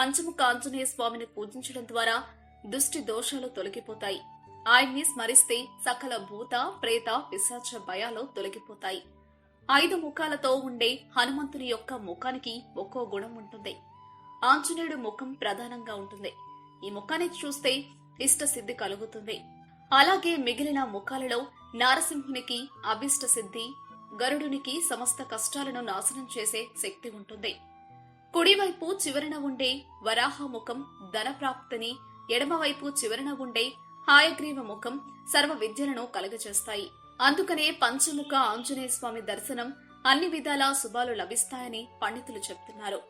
పంచముఖ ఆంజనేయ స్వామిని పూజించడం ద్వారా దుష్టి దోషాలు తొలగిపోతాయి. ఆయన్ని స్మరిస్తే సకల భూత ప్రేత పిశాచ భయాలు తొలగిపోతాయి. ఐదు ముఖాలతో ఉండే హనుమంతుని యొక్క ముఖానికి ఒక్కో గుణం ఉంటుంది. ఆంజనేయుడు ముఖం ప్రధానంగా ఉంటుంది. ఈ ముఖాన్ని చూస్తే ఇష్ట సిద్ధి కలుగుతుంది. అలాగే మిగిలిన ముఖాలలో నారసింహునికి అభిష్ట సిద్ధి గరుడునికి సమస్త కష్టాలను నాశనం చేసే శక్తి ఉంటుంది. కుడివైపు చివరన ఉండే వరాహముఖం ధనప్రాప్తిని ఎడమవైపు చివరన ఉండే హాయగ్రీవ ముఖం సర్వ విద్యలను కలుగజేస్తాయి. అందుకనే పంచముఖ ఆంజనేయ స్వామి దర్శనం అన్ని విధాలా శుభాలు లభిస్తాయని పండితులు చెప్తున్నారు.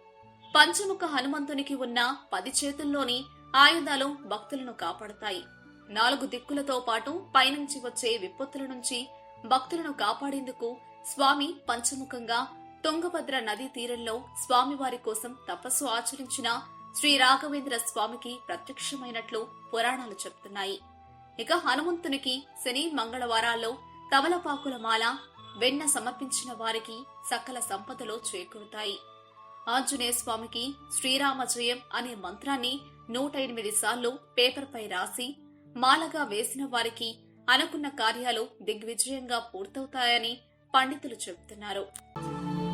పంచముఖ హనుమంతునికి ఉన్న పది చేతుల్లోని ఆయుధాలు భక్తులను కాపాడుతాయి. నాలుగు దిక్కులతో పాటు పైనుంచి వచ్చే విపత్తుల నుంచి భక్తులను కాపాడేందుకు స్వామి పంచముఖంగా తుంగభద్ర నదీ తీరంలో స్వామివారి కోసం తపస్సు ఆచరించిన శ్రీ రాఘవేంద్ర స్వామికి ప్రత్యక్షమైనట్లు పురాణాలు చెప్తున్నాయి. ఇక హనుమంతునికి శని మంగళవారాల్లో తమలపాకుల మాల వెన్న సమర్పించిన వారికి సకల సంపదలు చేకూరుతాయి. ఆంజనేయ స్వామికి శ్రీరామ జయం అనే మంత్రాన్ని నూట ఎనిమిది సార్లు పేపర్పై రాసి మాలగా వేసిన వారికి అనుకున్న కార్యాలు దిగ్విజయంగా పూర్తవుతాయని పండితులు చెబుతున్నారు.